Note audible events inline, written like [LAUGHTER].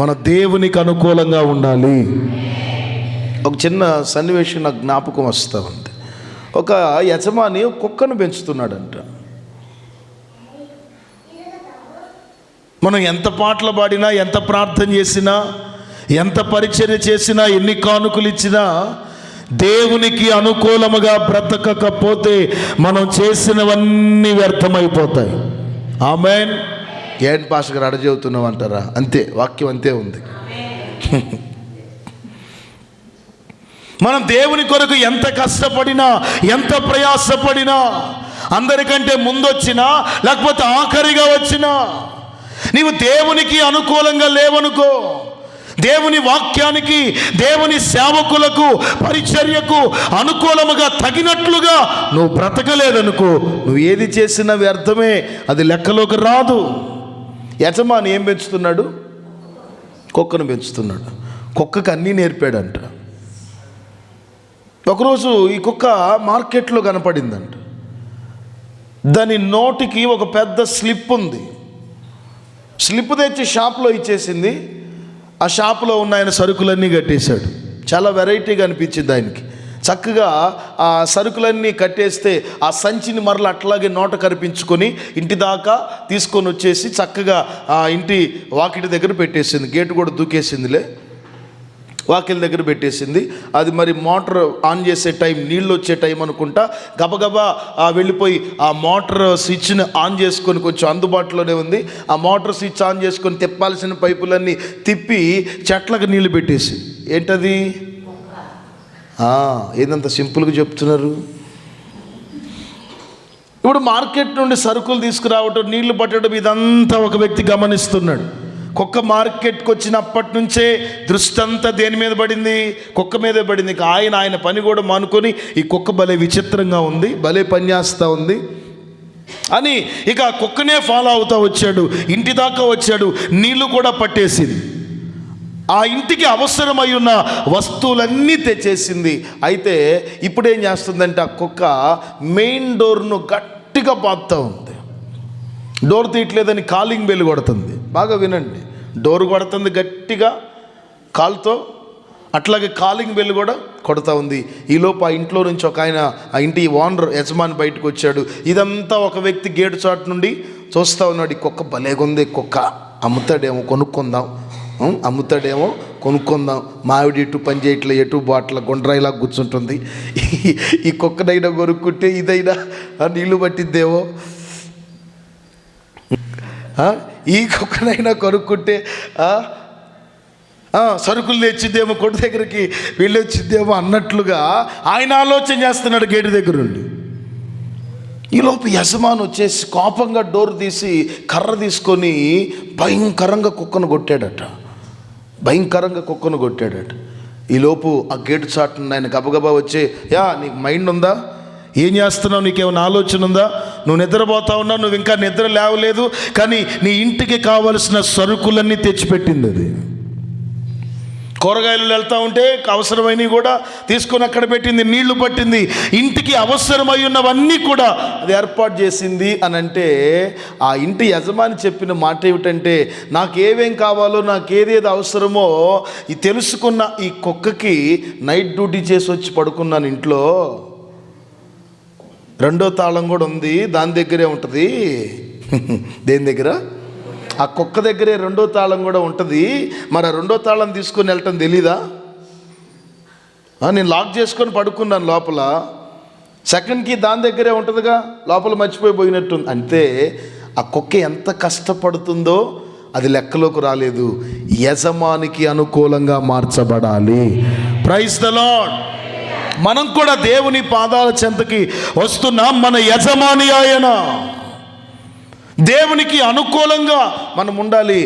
మన దేవునికి అనుకూలంగా ఉండాలి. ఒక చిన్న సన్నివేశం నాకు జ్ఞాపకం వస్తూ ఉంది. ఒక యజమాని కుక్కను పెంచుతున్నాడంట. మనం ఎంత పాటలు పాడినా ఎంత ప్రార్థన చేసినా ఎంత పరిచర్య చేసినా ఎన్ని కానుకలు ఇచ్చినా దేవునికి అనుకూలముగా బ్రతకకపోతే మనం చేసినవన్నీ వ్యర్థమైపోతాయి. ఆమెన్. ఏంటి పాష గారు అంటారా? అంతే వాక్యం అంతే ఉంది. మనం దేవుని కొరకు ఎంత కష్టపడినా ఎంత ప్రయాసపడినా అందరికంటే ముందొచ్చినా లేకపోతే ఆఖరిగా వచ్చినా నీవు దేవునికి అనుకూలంగా లేవనుకో దేవుని వాక్యానికి దేవుని సేవకులకు పరిచర్యకు అనుకూలముగా తగినట్లుగా నువ్వు బ్రతకలేదనుకో నువ్వు ఏది చేసినా వ్యర్థమే అది లెక్కలోకి రాదు. యజమాని ఏం పెంచుతున్నాడు? కుక్కను పెంచుతున్నాడు. కుక్కకు అన్నీ నేర్పాడంట. ఒకరోజు ఈ కుక్క మార్కెట్లో కనపడిందంట. దాని నోటికి ఒక పెద్ద స్లిప్ ఉంది. స్లిప్ తెచ్చి షాప్లో ఇచ్చేసింది. ఆ షాప్లో ఉన్న ఆయన సరుకులన్నీ కట్టేశాడు. చాలా వెరైటీగా అనిపించింది ఆయనకి. చక్కగా ఆ సరుకులన్నీ కట్టేస్తే ఆ సంచిని మరల అట్లాగే నోట కరిపించుకొని ఇంటి దాకా తీసుకొని వచ్చేసి చక్కగా ఆ ఇంటి వాకిటి దగ్గర పెట్టేసింది. గేటు కూడా దూకేసిందిలే. వాకిల్ దగ్గర పెట్టేసింది. అది మరి మోటార్ ఆన్ చేసే టైం నీళ్ళు వచ్చే టైం అనుకుంటా గబగబా వెళ్ళిపోయి ఆ మోటార్ స్విచ్ని ఆన్ చేసుకొని కొంచెం అందుబాటులోనే ఉంది. ఆ మోటార్ స్విచ్ ఆన్ చేసుకొని తిప్పాల్సిన పైపులన్నీ తిప్పి చెట్లకు నీళ్ళు పెట్టేసి. ఏంటది? ఏదంత సింపుల్గా చెప్తున్నారు? ఇప్పుడు మార్కెట్ నుండి సరుకులు తీసుకురావటం నీళ్ళు పట్టడం ఇదంతా ఒక వ్యక్తి గమనిస్తున్నాడు. కుక్క మార్కెట్కి వచ్చినప్పటి నుంచే దృష్టి అంతా దేని మీద పడింది? కుక్క మీద పడింది. ఇంకా ఆయన ఆయన పని కూడా మానుకొని ఈ కుక్క భలే విచిత్రంగా ఉంది భలే పనిచేస్తూ ఉంది. అని ఇక కుక్కనే ఫాలో అవుతా వచ్చాడు ఇంటి దాకా వచ్చాడు నీళ్ళు కూడా పట్టేసింది. ఆ ఇంటికి అవసరమై ఉన్న వస్తువులన్నీ తెచ్చేసింది. అయితే ఇప్పుడు ఏం చేస్తుందంటే ఆ కుక్క మెయిన్ డోర్ను గట్టిగా పాపుతూ ఉంది. డోర్ తీయట్లేదని కాలింగ్ బెల్ కొడుతుంది. బాగా వినండి. డోర్ కొడుతుంది గట్టిగా కాలుతో అట్లాగే కాలింగ్ బెల్ కూడా కొడతా ఉంది. ఈలోపు ఆ ఇంట్లో నుంచి ఒక ఆయన ఆ ఇంటి ఓనర్ యజమాని బయటకు వచ్చాడు. ఇదంతా ఒక వ్యక్తి గేటు చాటు నుండి చూస్తూ ఉన్నాడు. ఈ కుక్క భలేగుంది కుక్క. అమ్ముతాడేమో కొనుక్కుందాం. అమ్ముతాడేమో కొనుక్కుందాం. మావిడి ఎటు పని చేయట్లే ఎటు బాట్ల గుండ్రాయిలా కూర్చుంటుంది. ఈ- కుక్కనైనా కొనుక్కుంటే ఇదైనా నీళ్ళు పట్టిద్దేమో. ఈ కుక్కనైనా కొనుక్కుంటే సరుకులు తెచ్చిద్దేమో కొట్టు దగ్గరికి వీళ్ళు వచ్చిద్దేమో అన్నట్లుగా ఆయన ఆలోచన చేస్తున్నాడు గేటు దగ్గర నుండి. ఈలోపు యజమాని వచ్చేసి కోపంగా డోర్ తీసి కర్ర తీసుకొని భయంకరంగా కుక్కను కొట్టాడట. భయంకరంగా కుక్కను కొట్టాడట. ఈలోపు ఆ గేటు చాటున ఆయన గబగబా వచ్చే యా నీకు మైండ్ ఉందా? ఏం చేస్తున్నావు? నీకేమైనా ఆలోచన ఉందా? నువ్వు నిద్రపోతా ఉన్నావు నువ్వు ఇంకా నిద్ర లేవలేదు కానీ నీ ఇంటికి కావలసిన సరుకులన్నీ తెచ్చిపెట్టింది అది. కూరగాయలు వెళ్తూ ఉంటే అవసరమైనవి కూడా తీసుకొని అక్కడ పెట్టింది నీళ్ళు పట్టింది ఇంటికి అవసరమై ఉన్నవన్నీ కూడా అది ఏర్పాటు చేసింది అని అంటే ఆ ఇంటి యజమాని చెప్పిన మాట ఏమిటంటే నాకు ఏమేం కావాలో నాకు ఏదేది అవసరమో తెలుసుకున్న ఈ కుక్కకి నైట్ డ్యూటీ చేసి వచ్చి పడుకున్నాను ఇంట్లో. రెండో తాళం కూడా ఉంది దాని దగ్గరే ఉంటుంది. [LAUGHS] దేని దగ్గర? ఆ కుక్క దగ్గరే రెండో తాళం కూడా ఉంటుంది. మరి ఆ రెండో తాళం తీసుకొని వెళ్ళటం తెలీదా? నేను లాక్ చేసుకొని పడుకున్నాను లోపల. సెకండ్కి దాని దగ్గరే ఉంటుందిగా లోపల మర్చిపోయి పోయినట్టు అంతే ఆ కుక్క ఎంత కష్టపడుతుందో అది లెక్కలోకి రాలేదు. యజమానికి అనుకూలంగా మార్చబడాలి. ప్రైజ్ ద లాడ్ మనం కూడా దేవుని పాదాల చెంతకి వస్తున్నాం మన యజమాని ఆయన. దేవునికి అనుకూలంగా మనం ఉండాలి.